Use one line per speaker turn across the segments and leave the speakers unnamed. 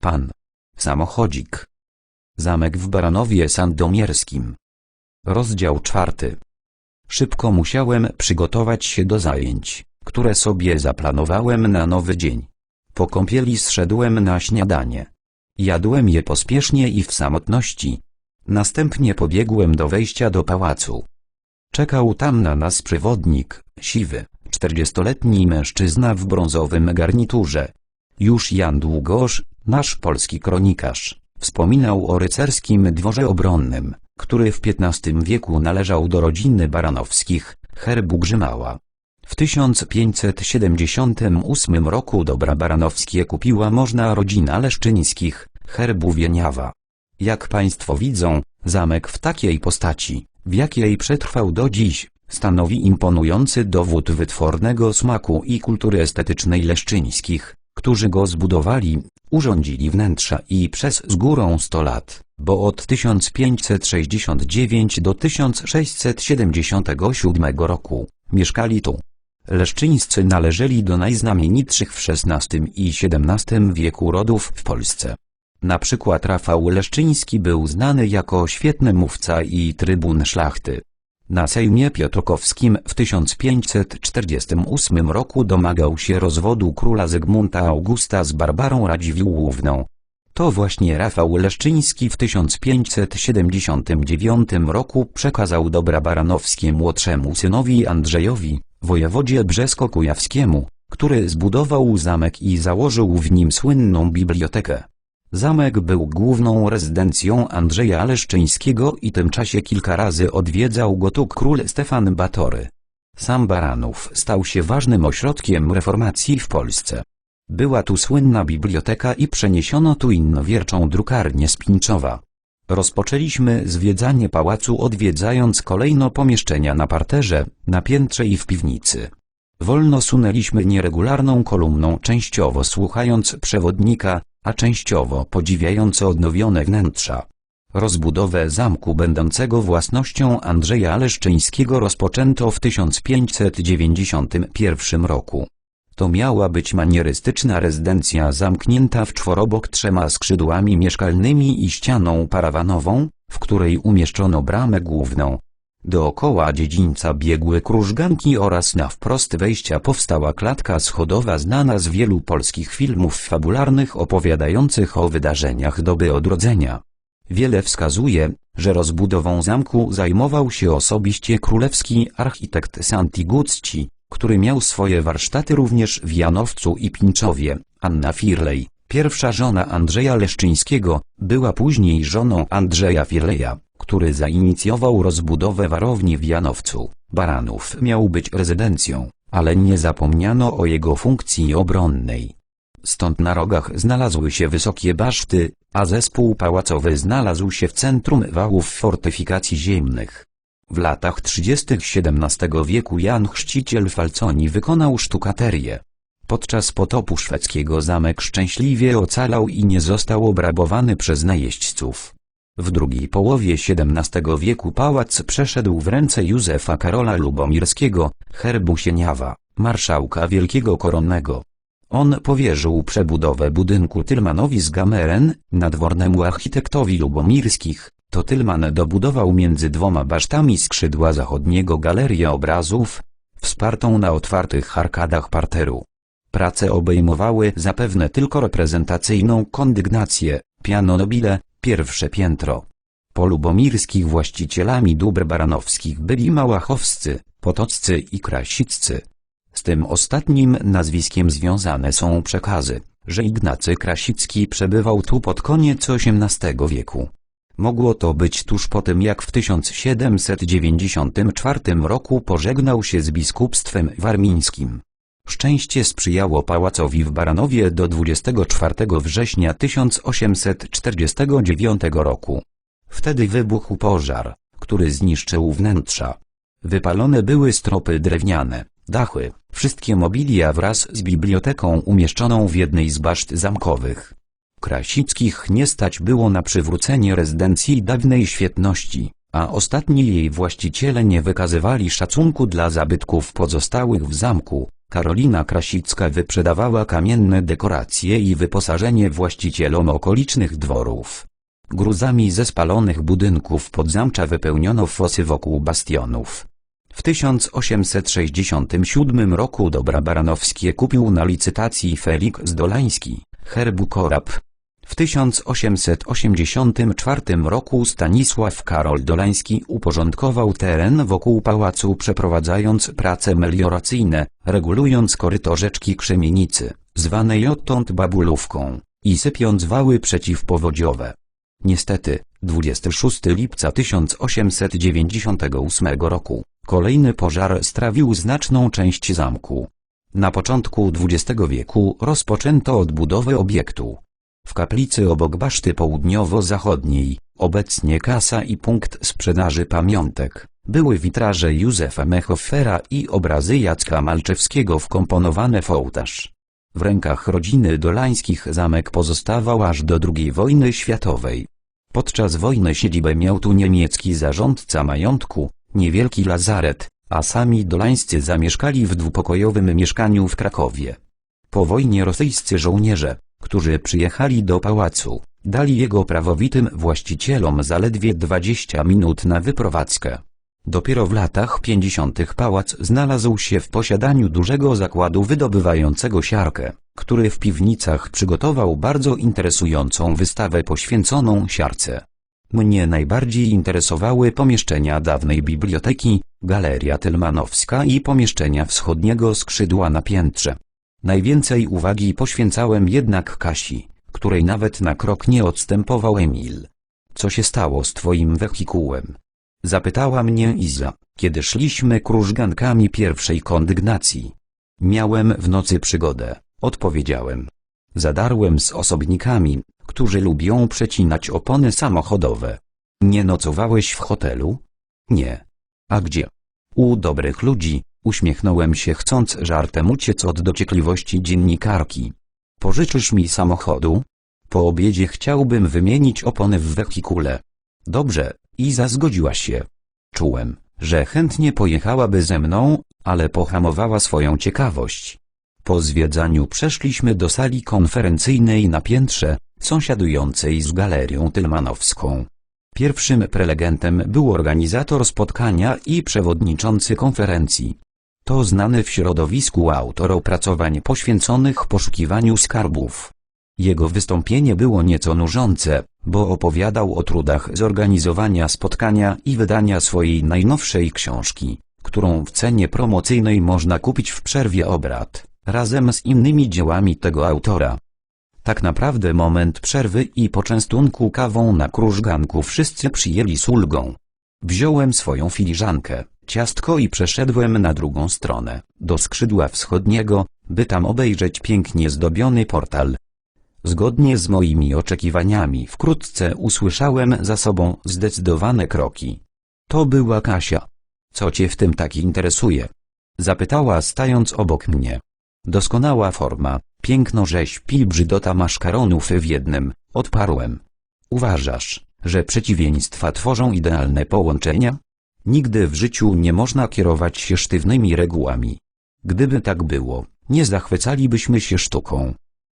Pan. Samochodzik. Zamek w Baranowie Sandomierskim. Rozdział czwarty. Szybko musiałem przygotować się do zajęć, które sobie zaplanowałem na nowy dzień. Po kąpieli zszedłem na śniadanie. Jadłem je pospiesznie i w samotności. Następnie pobiegłem do wejścia do pałacu. Czekał tam na nas przewodnik, siwy, czterdziestoletni mężczyzna w brązowym garniturze. Już Jan Długosz, nasz polski kronikarz, wspominał o rycerskim dworze obronnym, który w XV wieku należał do rodziny Baranowskich, herbu Grzymała. W 1578 roku dobra baranowskie kupiła można rodzina Leszczyńskich, herbu Wieniawa. Jak państwo widzą, zamek w takiej postaci, w jakiej przetrwał do dziś, stanowi imponujący dowód wytwornego smaku i kultury estetycznej Leszczyńskich, którzy go zbudowali, urządzili wnętrza i przez z górą 100 lat, bo od 1569 do 1677 roku, mieszkali tu. Leszczyńscy należeli do najznamienitszych w XVI i XVII wieku rodów w Polsce. Na przykład Rafał Leszczyński był znany jako świetny mówca i trybun szlachty. Na Sejmie Piotrkowskim w 1548 roku domagał się rozwodu króla Zygmunta Augusta z Barbarą Radziwiłłówną. To właśnie Rafał Leszczyński w 1579 roku przekazał dobra baranowskie młodszemu synowi Andrzejowi, wojewodzie brzesko-kujawskiemu, który zbudował zamek i założył w nim słynną bibliotekę. Zamek był główną rezydencją Andrzeja Leszczyńskiego i tym czasie kilka razy odwiedzał go tu król Stefan Batory. Sam Baranów stał się ważnym ośrodkiem reformacji w Polsce. Była tu słynna biblioteka i przeniesiono tu innowierczą drukarnię z. Rozpoczęliśmy zwiedzanie pałacu odwiedzając kolejno pomieszczenia na parterze, na piętrze i w piwnicy. Wolno sunęliśmy nieregularną kolumną częściowo słuchając przewodnika, a częściowo podziwiając odnowione wnętrza. Rozbudowę zamku będącego własnością Andrzeja Leszczyńskiego rozpoczęto w 1591 roku. To miała być manierystyczna rezydencja zamknięta w czworobok trzema skrzydłami mieszkalnymi i ścianą parawanową, w której umieszczono bramę główną. Dookoła dziedzińca biegły krużganki oraz na wprost wejścia powstała klatka schodowa znana z wielu polskich filmów fabularnych opowiadających o wydarzeniach doby odrodzenia. Wiele wskazuje, że rozbudową zamku zajmował się osobiście królewski architekt Santi Gucci, który miał swoje warsztaty również w Janowcu i Pińczowie. Anna Firlej, pierwsza żona Andrzeja Leszczyńskiego, była później żoną Andrzeja Firleja, który zainicjował rozbudowę warowni w Janowcu. Baranów miał być rezydencją, ale nie zapomniano o jego funkcji obronnej. Stąd na rogach znalazły się wysokie baszty, a zespół pałacowy znalazł się w centrum wałów fortyfikacji ziemnych. W latach 30. XVII wieku Jan Chrzciciel Falconi wykonał sztukaterię. Podczas potopu szwedzkiego zamek szczęśliwie ocalał i nie został obrabowany przez najeźdźców. W drugiej połowie XVII wieku pałac przeszedł w ręce Józefa Karola Lubomirskiego, herbu Sieniawa, marszałka wielkiego koronnego. On powierzył przebudowę budynku Tylmanowi z Gameren, nadwornemu architektowi Lubomirskich. To Tylman dobudował między dwoma basztami skrzydła zachodniego galerię obrazów, wspartą na otwartych arkadach parteru. Prace obejmowały zapewne tylko reprezentacyjną kondygnację, piano nobile, pierwsze piętro. Po lubomirskich właścicielami dóbr baranowskich byli Małachowscy, Potoccy i Krasiccy. Z tym ostatnim nazwiskiem związane są przekazy, że Ignacy Krasicki przebywał tu pod koniec XVIII wieku. Mogło to być tuż po tym jak w 1794 roku pożegnał się z biskupstwem warmińskim. Szczęście sprzyjało pałacowi w Baranowie do 24 września 1849 roku. Wtedy wybuchł pożar, który zniszczył wnętrza. Wypalone były stropy drewniane, dachy, wszystkie mobilia wraz z biblioteką umieszczoną w jednej z baszt zamkowych. Krasickich nie stać było na przywrócenie rezydencji dawnej świetności, a ostatni jej właściciele nie wykazywali szacunku dla zabytków pozostałych w zamku, Karolina Krasicka wyprzedawała kamienne dekoracje i wyposażenie właścicielom okolicznych dworów. Gruzami ze spalonych budynków podzamcza wypełniono fosy wokół bastionów. W 1867 roku dobra baranowskie kupił na licytacji Felix Dolański, herbu Korab. W 1884 roku Stanisław Karol Dolański uporządkował teren wokół pałacu przeprowadzając prace melioracyjne, regulując koryto rzeczki Krzemienicy, zwanej odtąd Babulówką, i sypiąc wały przeciwpowodziowe. Niestety, 26 lipca 1898 roku, kolejny pożar strawił znaczną część zamku. Na początku XX wieku rozpoczęto odbudowę obiektu. W kaplicy obok baszty południowo-zachodniej, obecnie kasa i punkt sprzedaży pamiątek, były witraże Józefa Mechofera i obrazy Jacka Malczewskiego wkomponowane w ołtarz. W rękach rodziny Dolańskich zamek pozostawał aż do II wojny światowej. Podczas wojny siedzibę miał tu niemiecki zarządca majątku, niewielki lazaret, a sami Dolańscy zamieszkali w dwupokojowym mieszkaniu w Krakowie. Po wojnie rosyjscy żołnierze, którzy przyjechali do pałacu, dali jego prawowitym właścicielom zaledwie 20 minut na wyprowadzkę. Dopiero w latach 50. pałac znalazł się w posiadaniu dużego zakładu wydobywającego siarkę, który w piwnicach przygotował bardzo interesującą wystawę poświęconą siarce. Mnie najbardziej interesowały pomieszczenia dawnej biblioteki, galeria Tylmanowska i pomieszczenia wschodniego skrzydła na piętrze. Najwięcej uwagi poświęcałem jednak Kasi, której nawet na krok nie odstępował Emil. Co się stało z twoim wehikułem? Zapytała mnie Iza, kiedy szliśmy krużgankami pierwszej kondygnacji. Miałem w nocy przygodę, odpowiedziałem. Zadarłem z osobnikami, którzy lubią przecinać opony samochodowe. Nie nocowałeś w hotelu? Nie. A gdzie? U dobrych ludzi, uśmiechnąłem się chcąc żartem uciec od dociekliwości dziennikarki. Pożyczysz mi samochodu? Po obiedzie chciałbym wymienić opony w wehikule. Dobrze, Iza zgodziła się. Czułem, że chętnie pojechałaby ze mną, ale pohamowała swoją ciekawość. Po zwiedzaniu przeszliśmy do sali konferencyjnej na piętrze, sąsiadującej z galerią Tylmanowską. Pierwszym prelegentem był organizator spotkania i przewodniczący konferencji. To znany w środowisku autor opracowań poświęconych poszukiwaniu skarbów. Jego wystąpienie było nieco nużące, bo opowiadał o trudach zorganizowania spotkania i wydania swojej najnowszej książki, którą w cenie promocyjnej można kupić w przerwie obrad, razem z innymi dziełami tego autora. Tak naprawdę moment przerwy i poczęstunku kawą na krużganku wszyscy przyjęli z ulgą. Wziąłem swoją filiżankę, ciastko i przeszedłem na drugą stronę, do skrzydła wschodniego, by tam obejrzeć pięknie zdobiony portal. Zgodnie z moimi oczekiwaniami wkrótce usłyszałem za sobą zdecydowane kroki. To była Kasia. Co cię w tym tak interesuje? Zapytała stając obok mnie. Doskonała forma, piękno rzeźb i brzydota maszkaronów w jednym, odparłem. Uważasz, że przeciwieństwa tworzą idealne połączenia? Nigdy w życiu nie można kierować się sztywnymi regułami. Gdyby tak było, nie zachwycalibyśmy się sztuką.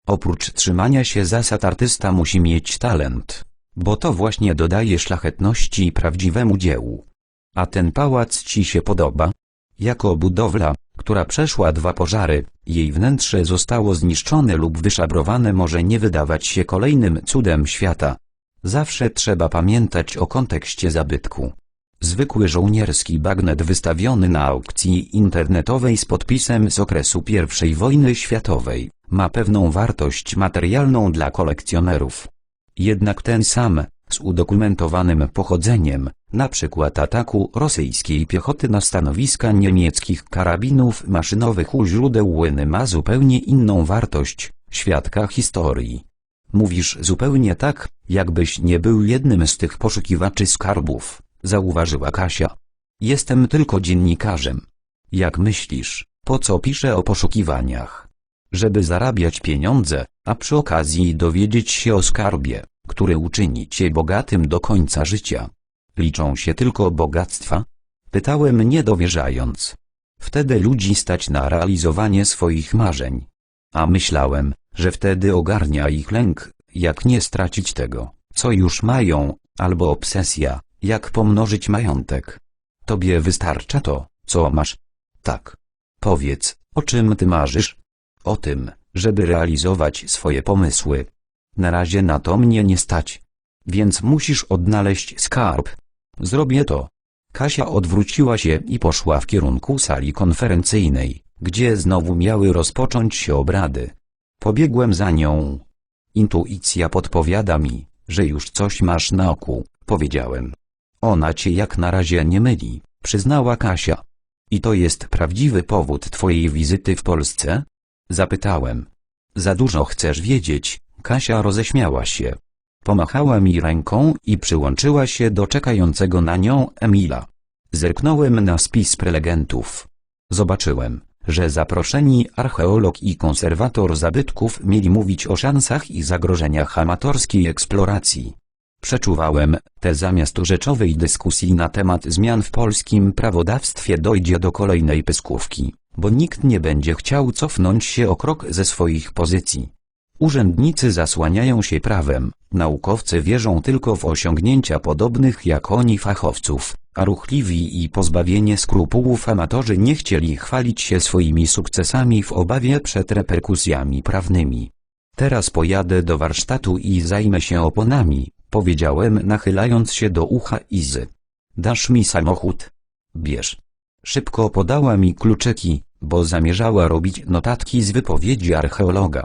Oprócz trzymania się zasad artysta musi mieć talent, bo to właśnie dodaje szlachetności prawdziwemu dziełu. A ten pałac ci się podoba? Jako budowla, która przeszła dwa pożary, jej wnętrze zostało zniszczone lub wyszabrowane może nie wydawać się kolejnym cudem świata. Zawsze trzeba pamiętać o kontekście zabytku. Zwykły żołnierski bagnet wystawiony na aukcji internetowej z podpisem z okresu I wojny światowej ma pewną wartość materialną dla kolekcjonerów. Jednak ten sam, z udokumentowanym pochodzeniem, przykład ataku rosyjskiej piechoty na stanowiska niemieckich karabinów maszynowych u źródeł Łyny ma zupełnie inną wartość, świadka historii. Mówisz zupełnie tak, jakbyś nie był jednym z tych poszukiwaczy skarbów, zauważyła Kasia. Jestem tylko dziennikarzem. Jak myślisz, po co piszę o poszukiwaniach? Żeby zarabiać pieniądze, a przy okazji dowiedzieć się o skarbie, który uczyni cię bogatym do końca życia. Liczą się tylko bogactwa? Pytałem niedowierzając. Wtedy ludzi stać na realizowanie swoich marzeń. A myślałem, że wtedy ogarnia ich lęk, jak nie stracić tego, co już mają, albo obsesja, jak pomnożyć majątek. Tobie wystarcza to, co masz. Tak. Powiedz, o czym ty marzysz? O tym, żeby realizować swoje pomysły. Na razie na to mnie nie stać. Więc musisz odnaleźć skarb. Zrobię to. Kasia odwróciła się i poszła w kierunku sali konferencyjnej, gdzie znowu miały rozpocząć się obrady. Pobiegłem za nią. Intuicja podpowiada mi, że już coś masz na oku, powiedziałem. Ona cię jak na razie nie myli, przyznała Kasia. I to jest prawdziwy powód twojej wizyty w Polsce? Zapytałem. Za dużo chcesz wiedzieć, Kasia roześmiała się. Pomachała mi ręką i przyłączyła się do czekającego na nią Emila. Zerknąłem na spis prelegentów. Zobaczyłem, że zaproszeni archeolog i konserwator zabytków mieli mówić o szansach i zagrożeniach amatorskiej eksploracji. Przeczuwałem, te zamiast rzeczowej dyskusji na temat zmian w polskim prawodawstwie dojdzie do kolejnej pyskówki, bo nikt nie będzie chciał cofnąć się o krok ze swoich pozycji. Urzędnicy zasłaniają się prawem, naukowcy wierzą tylko w osiągnięcia podobnych jak oni fachowców, a ruchliwi i pozbawienie skrupułów amatorzy nie chcieli chwalić się swoimi sukcesami w obawie przed reperkusjami prawnymi. Teraz pojadę do warsztatu i zajmę się oponami, powiedziałem nachylając się do ucha Izy. Dasz mi samochód? Bierz. Szybko podała mi kluczyki, bo zamierzała robić notatki z wypowiedzi archeologa.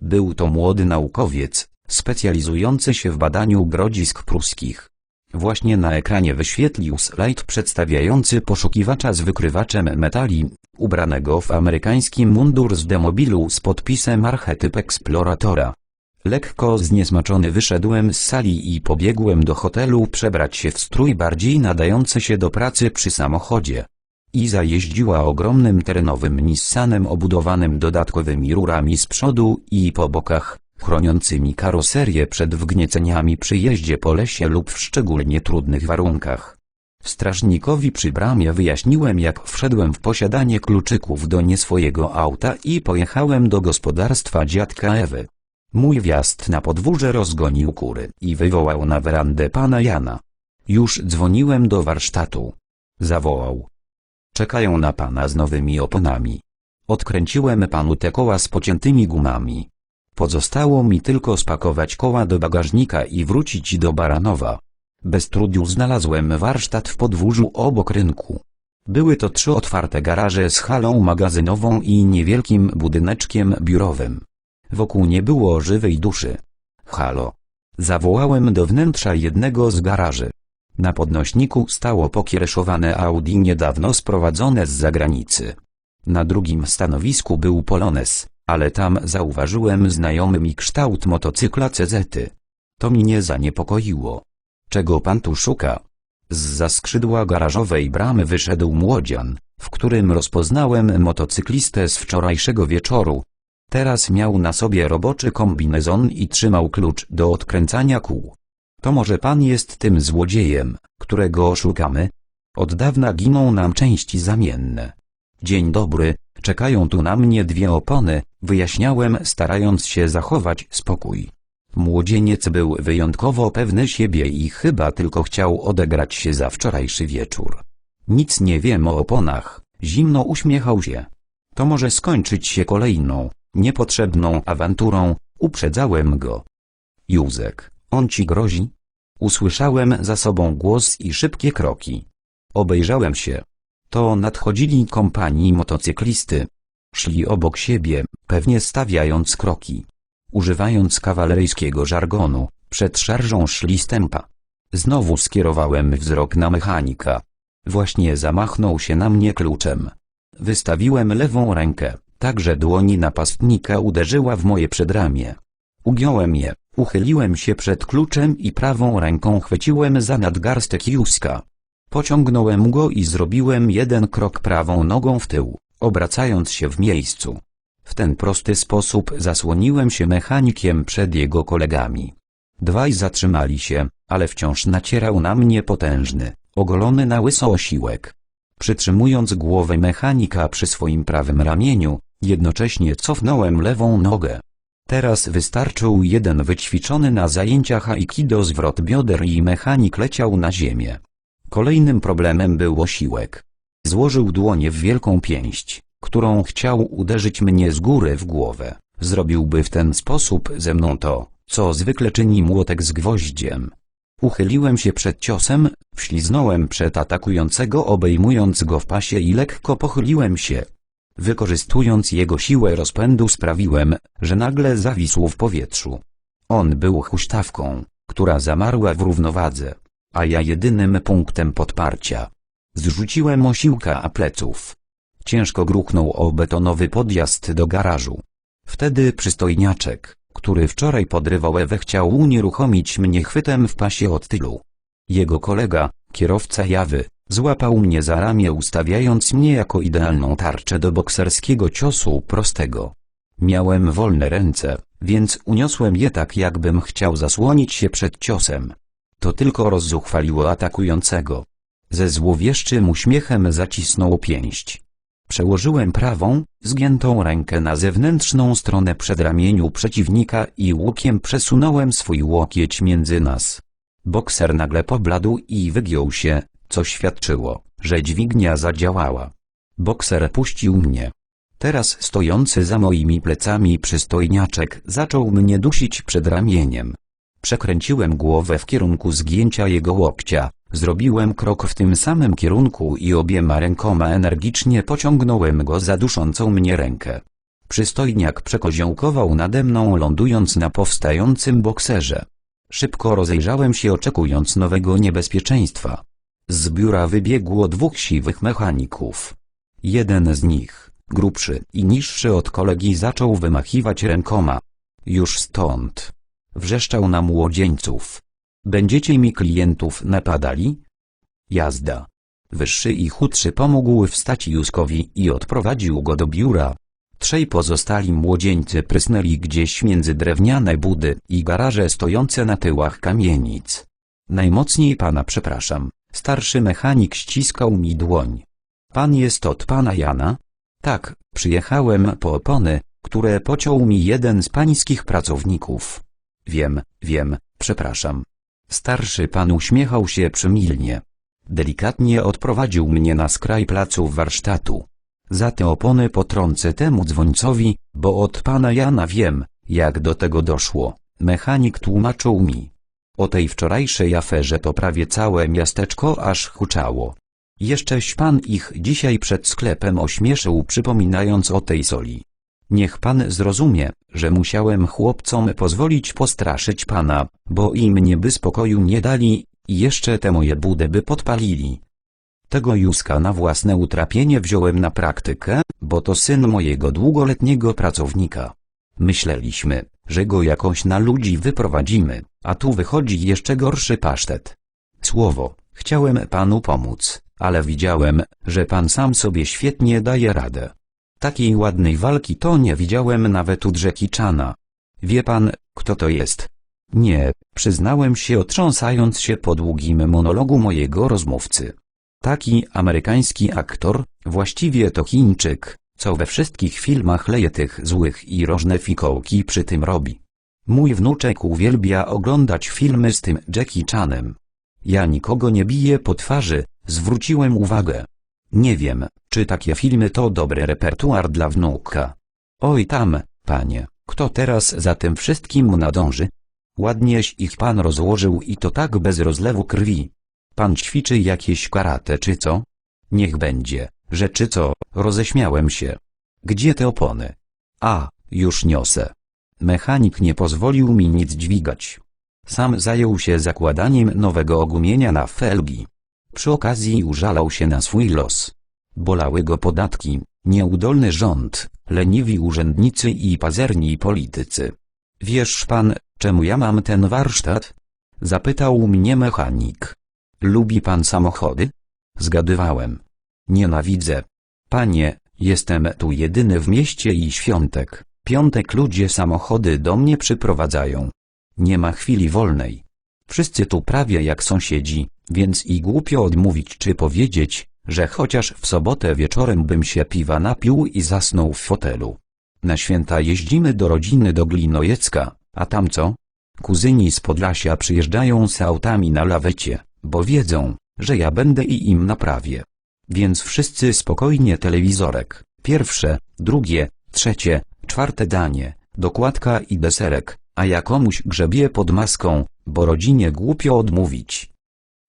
Był to młody naukowiec, specjalizujący się w badaniu grodzisk pruskich. Właśnie na ekranie wyświetlił slajd przedstawiający poszukiwacza z wykrywaczem metali, ubranego w amerykański mundur z demobilu z podpisem archetyp eksploratora. Lekko zniesmaczony wyszedłem z sali i pobiegłem do hotelu przebrać się w strój bardziej nadający się do pracy przy samochodzie. Iza jeździła ogromnym terenowym Nissanem obudowanym dodatkowymi rurami z przodu i po bokach, chroniącymi karoserię przed wgnieceniami przy jeździe po lesie lub w szczególnie trudnych warunkach. Strażnikowi przy bramie wyjaśniłem jak wszedłem w posiadanie kluczyków do nieswojego auta i pojechałem do gospodarstwa dziadka Ewy. Mój wjazd na podwórze rozgonił kury i wywołał na werandę pana Jana. Już dzwoniłem do warsztatu. Zawołał. Czekają na pana z nowymi oponami. Odkręciłem panu te koła z pociętymi gumami. Pozostało mi tylko spakować koła do bagażnika i wrócić do Baranowa. Bez trudu znalazłem warsztat w podwórzu obok rynku. Były to trzy otwarte garaże z halą magazynową i niewielkim budyneczkiem biurowym. Wokół nie było żywej duszy. Halo. Zawołałem do wnętrza jednego z garaży. Na podnośniku stało pokiereszowane Audi niedawno sprowadzone z zagranicy. Na drugim stanowisku był Polones, ale tam zauważyłem znajomy mi kształt motocykla CZ. To mnie zaniepokoiło. Czego pan tu szuka? Z za skrzydła garażowej bramy wyszedł młodzian, w którym rozpoznałem motocyklistę z wczorajszego wieczoru. Teraz miał na sobie roboczy kombinezon i trzymał klucz do odkręcania kół. To może pan jest tym złodziejem, którego szukamy? Od dawna giną nam części zamienne. Dzień dobry, czekają tu na mnie dwie opony, wyjaśniałem starając się zachować spokój. Młodzieniec był wyjątkowo pewny siebie i chyba tylko chciał odegrać się za wczorajszy wieczór. Nic nie wiem o oponach, zimno uśmiechał się. To może skończyć się kolejną, niepotrzebną awanturą, uprzedzałem go. Józek, on ci grozi? Usłyszałem za sobą głos i szybkie kroki. Obejrzałem się. To nadchodzili kompanii motocyklisty. Szli obok siebie, pewnie stawiając kroki. Używając kawaleryjskiego żargonu, przed szarżą szli stępa. Znowu skierowałem wzrok na mechanika. Właśnie zamachnął się na mnie kluczem. Wystawiłem lewą rękę, tak że dłoni napastnika uderzyła w moje przedramię. Ugiąłem je, uchyliłem się przed kluczem i prawą ręką chwyciłem za nadgarstek Józka. Pociągnąłem go i zrobiłem jeden krok prawą nogą w tył, obracając się w miejscu. W ten prosty sposób zasłoniłem się mechanikiem przed jego kolegami. Dwaj zatrzymali się, ale wciąż nacierał na mnie potężny, ogolony na łyso osiłek. Przytrzymując głowę mechanika przy swoim prawym ramieniu, jednocześnie cofnąłem lewą nogę. Teraz wystarczył jeden wyćwiczony na zajęciach aikido zwrot bioder i mechanik leciał na ziemię. Kolejnym problemem był osiłek. Złożył dłonie w wielką pięść, którą chciał uderzyć mnie z góry w głowę. Zrobiłby w ten sposób ze mną to, co zwykle czyni młotek z gwoździem. Uchyliłem się przed ciosem, wśliznąłem przed atakującego obejmując go w pasie i lekko pochyliłem się. Wykorzystując jego siłę rozpędu sprawiłem, że nagle zawisł w powietrzu. On był huśtawką, która zamarła w równowadze, a ja jedynym punktem podparcia. Zrzuciłem osiłka a pleców. Ciężko gruchnął o betonowy podjazd do garażu. Wtedy przystojniaczek, który wczoraj podrywał Ewę chciał unieruchomić mnie chwytem w pasie od tylu. Jego kolega, kierowca Jawy, złapał mnie za ramię ustawiając mnie jako idealną tarczę do bokserskiego ciosu prostego. Miałem wolne ręce, więc uniosłem je tak jakbym chciał zasłonić się przed ciosem. To tylko rozzuchwaliło atakującego. Ze złowieszczym uśmiechem zacisnął pięść. Przełożyłem prawą, zgiętą rękę na zewnętrzną stronę przedramieniu przeciwnika i łukiem przesunąłem swój łokieć między nas. Bokser nagle pobladł i wygiął się, co świadczyło, że dźwignia zadziałała. Bokser puścił mnie. Teraz stojący za moimi plecami przystojniaczek zaczął mnie dusić przed ramieniem. Przekręciłem głowę w kierunku zgięcia jego łokcia, zrobiłem krok w tym samym kierunku i obiema rękoma energicznie pociągnąłem go za duszącą mnie rękę. Przystojniak przekoziołkował nade mną lądując na powstającym bokserze. Szybko rozejrzałem się oczekując nowego niebezpieczeństwa. Z biura wybiegło dwóch siwych mechaników. Jeden z nich, grubszy i niższy od kolegi zaczął wymachiwać rękoma. Już stąd. Wrzeszczał na młodzieńców. Będziecie mi klientów napadali? Jazda. Wyższy i chudszy pomógł wstać Juskowi i odprowadził go do biura. Trzej pozostali młodzieńcy prysnęli gdzieś między drewniane budy i garaże stojące na tyłach kamienic. Najmocniej pana przepraszam, starszy mechanik ściskał mi dłoń. Pan jest od pana Jana? Tak, przyjechałem po opony, które pociął mi jeden z pańskich pracowników. Wiem, wiem, przepraszam. Starszy pan uśmiechał się przymilnie. Delikatnie odprowadził mnie na skraj placu warsztatu. Za te opony potrącę temu dzwońcowi, bo od pana Jana wiem, jak do tego doszło. Mechanik tłumaczył mi. O tej wczorajszej aferze to prawie całe miasteczko aż huczało. Jeszcześ pan ich dzisiaj przed sklepem ośmieszył przypominając o tej soli. Niech pan zrozumie, że musiałem chłopcom pozwolić postraszyć pana, bo im nie by spokoju nie dali i jeszcze te moje budy by podpalili. Tego Józka na własne utrapienie wziąłem na praktykę, bo to syn mojego długoletniego pracownika. Myśleliśmy, że go jakoś na ludzi wyprowadzimy, a tu wychodzi jeszcze gorszy pasztet. Słowo, chciałem panu pomóc, ale widziałem, że pan sam sobie świetnie daje radę. Takiej ładnej walki to nie widziałem nawet u Chana. Wie pan, kto to jest? Nie, przyznałem się otrząsając się po długim monologu mojego rozmówcy. Taki amerykański aktor, właściwie to Chińczyk, co we wszystkich filmach leje tych złych i różne fikołki przy tym robi. Mój wnuczek uwielbia oglądać filmy z tym Jackie Chanem. Ja nikogo nie biję po twarzy, zwróciłem uwagę. Nie wiem, czy takie filmy to dobry repertuar dla wnuka. Oj tam, panie, kto teraz za tym wszystkim nadąży? Ładnieś ich pan rozłożył i to tak bez rozlewu krwi. Pan ćwiczy jakieś karate czy co? Niech będzie, że czy co, roześmiałem się. Gdzie te opony? A, już niosę. Mechanik nie pozwolił mi nic dźwigać. Sam zajął się zakładaniem nowego ogumienia na felgi. Przy okazji użalał się na swój los. Bolały go podatki, nieudolny rząd, leniwi urzędnicy i pazerni politycy. Wiesz pan, czemu ja mam ten warsztat? Zapytał mnie mechanik. Lubi pan samochody? Zgadywałem. Nienawidzę. Panie, jestem tu jedyny w mieście i świątek. Piątek ludzie samochody do mnie przyprowadzają. Nie ma chwili wolnej. Wszyscy tu prawie jak sąsiedzi, więc i głupio odmówić czy powiedzieć, że chociaż w sobotę wieczorem bym się piwa napił i zasnął w fotelu. Na święta jeździmy do rodziny do Glinojecka, a tam co? Kuzyni z Podlasia przyjeżdżają z autami na lawecie, bo wiedzą, że ja będę i im naprawię. Więc wszyscy spokojnie telewizorek, pierwsze, drugie, trzecie, czwarte danie, dokładka i deserek, a ja komuś grzebie pod maską, bo rodzinie głupio odmówić.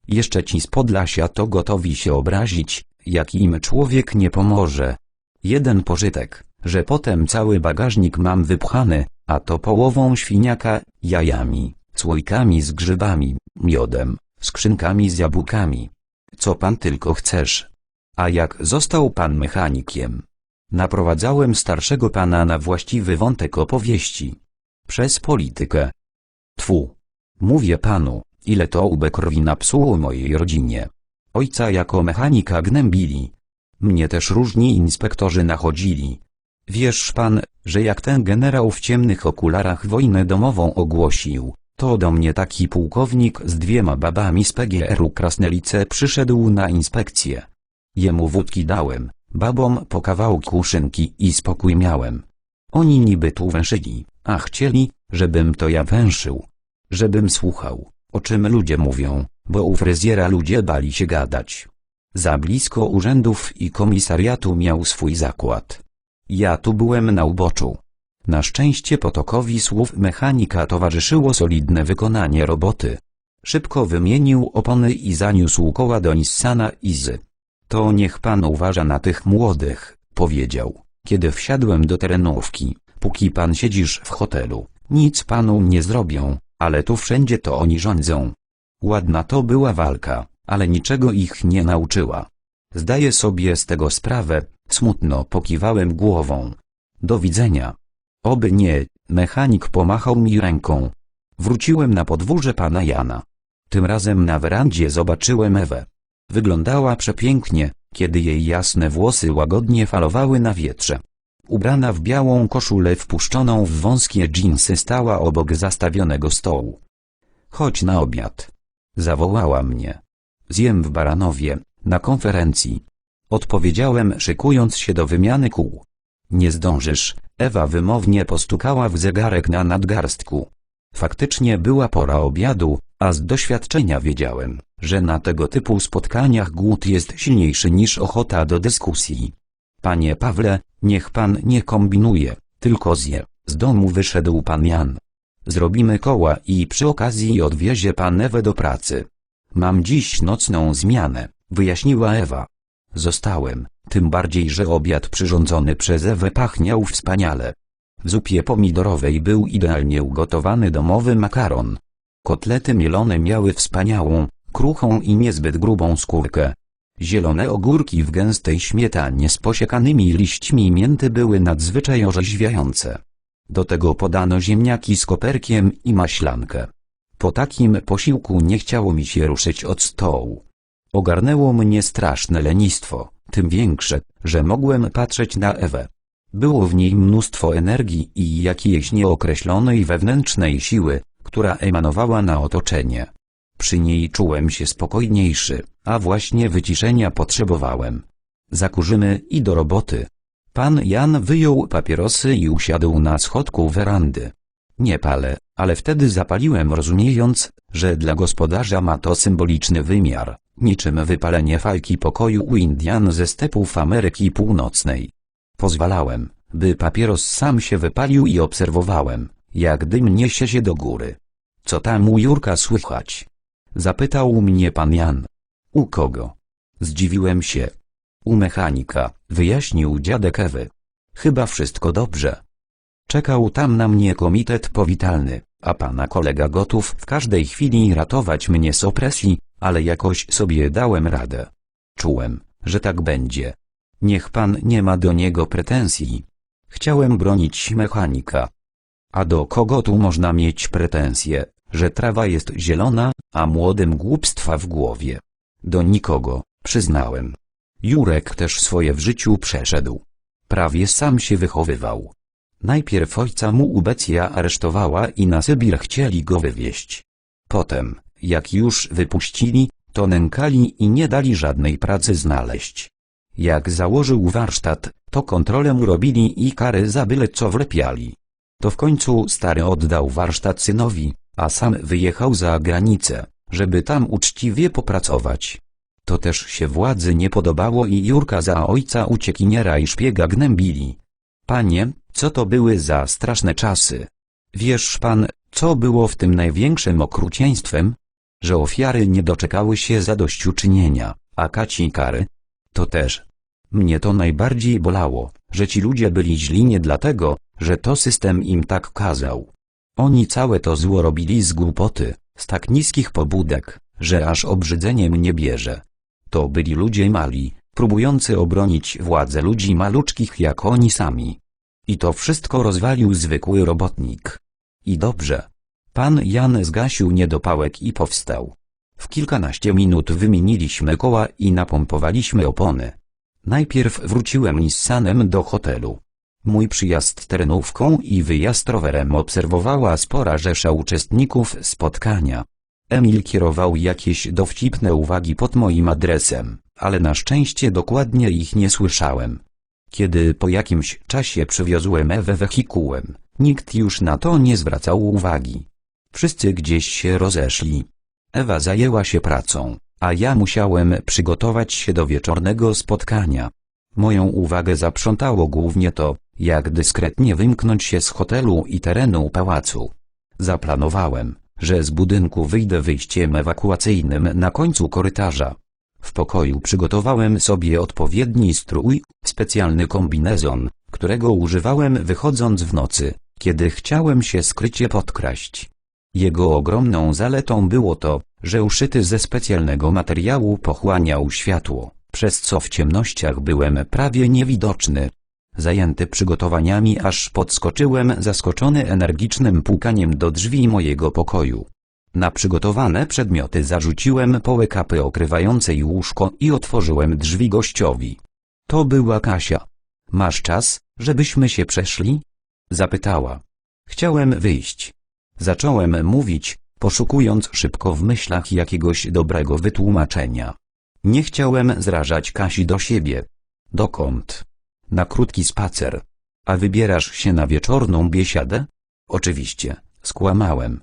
Jeszcze ci z Podlasia to gotowi się obrazić, jak im człowiek nie pomoże. Jeden pożytek, że potem cały bagażnik mam wypchany, a to połową świniaka, jajami, słoikami z grzybami, miodem, skrzynkami z jabłkami. Co pan tylko chcesz. A jak został pan mechanikiem? Naprowadzałem starszego pana na właściwy wątek opowieści. Przez politykę. Tfu. Mówię panu, ile to łbę krwi napsuło mojej rodzinie. Ojca jako mechanika gnębili. Mnie też różni inspektorzy nachodzili. Wiesz pan, że jak ten generał w ciemnych okularach wojnę domową ogłosił, to do mnie taki pułkownik z dwiema babami z PGR-u Krasnelice przyszedł na inspekcję. Jemu wódki dałem, babom po kawałku szynki i spokój miałem. Oni niby tu węszyli, a chcieli, żebym to ja węszył. Żebym słuchał, o czym ludzie mówią, bo u fryzjera ludzie bali się gadać. Za blisko urzędów i komisariatu miał swój zakład. Ja tu byłem na uboczu. Na szczęście potokowi słów mechanika towarzyszyło solidne wykonanie roboty. Szybko wymienił opony i zaniósł koła do Nissana Izy. To niech pan uważa na tych młodych, powiedział, kiedy wsiadłem do terenówki. Póki pan siedzisz w hotelu, nic panu nie zrobią, ale tu wszędzie to oni rządzą. Ładna to była walka, ale niczego ich nie nauczyła. Zdaję sobie z tego sprawę, smutno pokiwałem głową. Do widzenia. Oby nie, mechanik pomachał mi ręką. Wróciłem na podwórze pana Jana. Tym razem na werandzie zobaczyłem Ewę. Wyglądała przepięknie, kiedy jej jasne włosy łagodnie falowały na wietrze. Ubrana w białą koszulę wpuszczoną w wąskie dżinsy stała obok zastawionego stołu. Chodź na obiad. Zawołała mnie. Zjem w Baranowie, na konferencji. Odpowiedziałem szykując się do wymiany kół. Nie zdążysz, Ewa wymownie postukała w zegarek na nadgarstku. Faktycznie była pora obiadu, a z doświadczenia wiedziałem, że na tego typu spotkaniach głód jest silniejszy niż ochota do dyskusji. Panie Pawle, niech pan nie kombinuje, tylko zje. Z domu wyszedł pan Jan. Zrobimy koła i przy okazji odwiezie pan Ewę do pracy. Mam dziś nocną zmianę, wyjaśniła Ewa. Zostałem, tym bardziej, że obiad przyrządzony przez Ewę pachniał wspaniale. W zupie pomidorowej był idealnie ugotowany domowy makaron. Kotlety mielone miały wspaniałą, kruchą i niezbyt grubą skórkę. Zielone ogórki w gęstej śmietanie z posiekanymi liśćmi mięty były nadzwyczaj orzeźwiające. Do tego podano ziemniaki z koperkiem i maślankę. Po takim posiłku nie chciało mi się ruszyć od stołu. Ogarnęło mnie straszne lenistwo, tym większe, że mogłem patrzeć na Ewę. Było w niej mnóstwo energii i jakiejś nieokreślonej wewnętrznej siły, która emanowała na otoczenie. Przy niej czułem się spokojniejszy, a właśnie wyciszenia potrzebowałem. Zakurzymy i do roboty. Pan Jan wyjął papierosy i usiadł na schodku werandy. Nie palę, ale wtedy zapaliłem rozumiejąc, że dla gospodarza ma to symboliczny wymiar, niczym wypalenie fajki pokoju u Indian ze stepów Ameryki Północnej. Pozwalałem, by papieros sam się wypalił i obserwowałem, jak dym niesie się do góry. Co tam u Jurka słychać? Zapytał mnie pan Jan. U kogo? Zdziwiłem się. U mechanika, wyjaśnił dziadek Ewy. Chyba wszystko dobrze. Czekał tam na mnie komitet powitalny, a pana kolega gotów w każdej chwili ratować mnie z opresji, ale jakoś sobie dałem radę. Czułem, że tak będzie. Niech pan nie ma do niego pretensji. Chciałem bronić mechanika. A do kogo tu można mieć pretensje, że trawa jest zielona, a młodym głupstwa w głowie? Do nikogo, przyznałem. Jurek też swoje w życiu przeszedł. Prawie sam się wychowywał. Najpierw ojca mu ubecja aresztowała i na Sybir chcieli go wywieźć. Potem, jak już wypuścili, to nękali i nie dali żadnej pracy znaleźć. Jak założył warsztat, to kontrolę robili i kary za byle co wlepiali. To w końcu stary oddał warsztat synowi, a sam wyjechał za granicę, żeby tam uczciwie popracować. To też się władzy nie podobało i Jurka za ojca uciekiniera i szpiega gnębili. Panie, co to były za straszne czasy? Wiesz pan, co było w tym największym okrucieństwem? Że ofiary nie doczekały się zadośćuczynienia, a kaci kary? To też. Mnie to najbardziej bolało, że ci ludzie byli źli nie dlatego, że to system im tak kazał. Oni całe to zło robili z głupoty, z tak niskich pobudek, że aż obrzydzenie mnie bierze. To byli ludzie mali, próbujący obronić władzę ludzi maluczkich jak oni sami. I to wszystko rozwalił zwykły robotnik. I dobrze. Pan Jan zgasił niedopałek i powstał. W kilkanaście minut wymieniliśmy koła i napompowaliśmy opony. Najpierw wróciłem Nissanem do hotelu. Mój przyjazd terenówką i wyjazd rowerem obserwowała spora rzesza uczestników spotkania. Emil kierował jakieś dowcipne uwagi pod moim adresem, ale na szczęście dokładnie ich nie słyszałem. Kiedy po jakimś czasie przywiozłem Ewę wehikułem, nikt już na to nie zwracał uwagi. Wszyscy gdzieś się rozeszli. Ewa zajęła się pracą, a ja musiałem przygotować się do wieczornego spotkania. Moją uwagę zaprzątało głównie to, jak dyskretnie wymknąć się z hotelu i terenu pałacu. Zaplanowałem, że z budynku wyjdę wyjściem ewakuacyjnym na końcu korytarza. W pokoju przygotowałem sobie odpowiedni strój, specjalny kombinezon, którego używałem wychodząc w nocy, kiedy chciałem się skrycie podkraść. Jego ogromną zaletą było to, że uszyty ze specjalnego materiału pochłaniał światło, przez co w ciemnościach byłem prawie niewidoczny. Zajęty przygotowaniami aż podskoczyłem zaskoczony energicznym pukaniem do drzwi mojego pokoju. Na przygotowane przedmioty zarzuciłem połę kapy okrywającej łóżko i otworzyłem drzwi gościowi. To była Kasia. Masz czas, żebyśmy się przeszli? Zapytała. Chciałem wyjść. Zacząłem mówić, poszukując szybko w myślach jakiegoś dobrego wytłumaczenia. Nie chciałem zrażać Kasi do siebie. Dokąd? Na krótki spacer. A wybierasz się na wieczorną biesiadę? Oczywiście, skłamałem.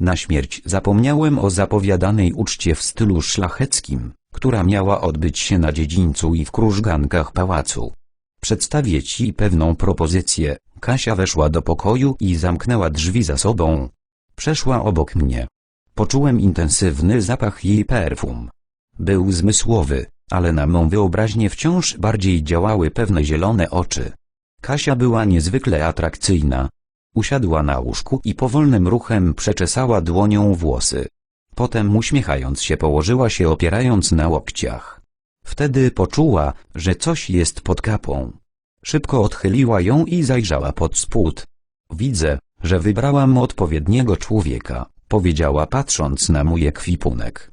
Na śmierć zapomniałem o zapowiadanej uczcie w stylu szlacheckim, która miała odbyć się na dziedzińcu i w krużgankach pałacu. Przedstawię ci pewną propozycję. Kasia weszła do pokoju i zamknęła drzwi za sobą. Przeszła obok mnie. Poczułem intensywny zapach jej perfum. Był zmysłowy, ale na mą wyobraźnię wciąż bardziej działały pewne zielone oczy. Kasia była niezwykle atrakcyjna. Usiadła na łóżku i powolnym ruchem przeczesała dłonią włosy. Potem uśmiechając się położyła się opierając na łokciach. Wtedy poczuła, że coś jest pod kapą. Szybko odchyliła ją i zajrzała pod spód. Widzę, że wybrałam odpowiedniego człowieka, powiedziała patrząc na mój ekwipunek.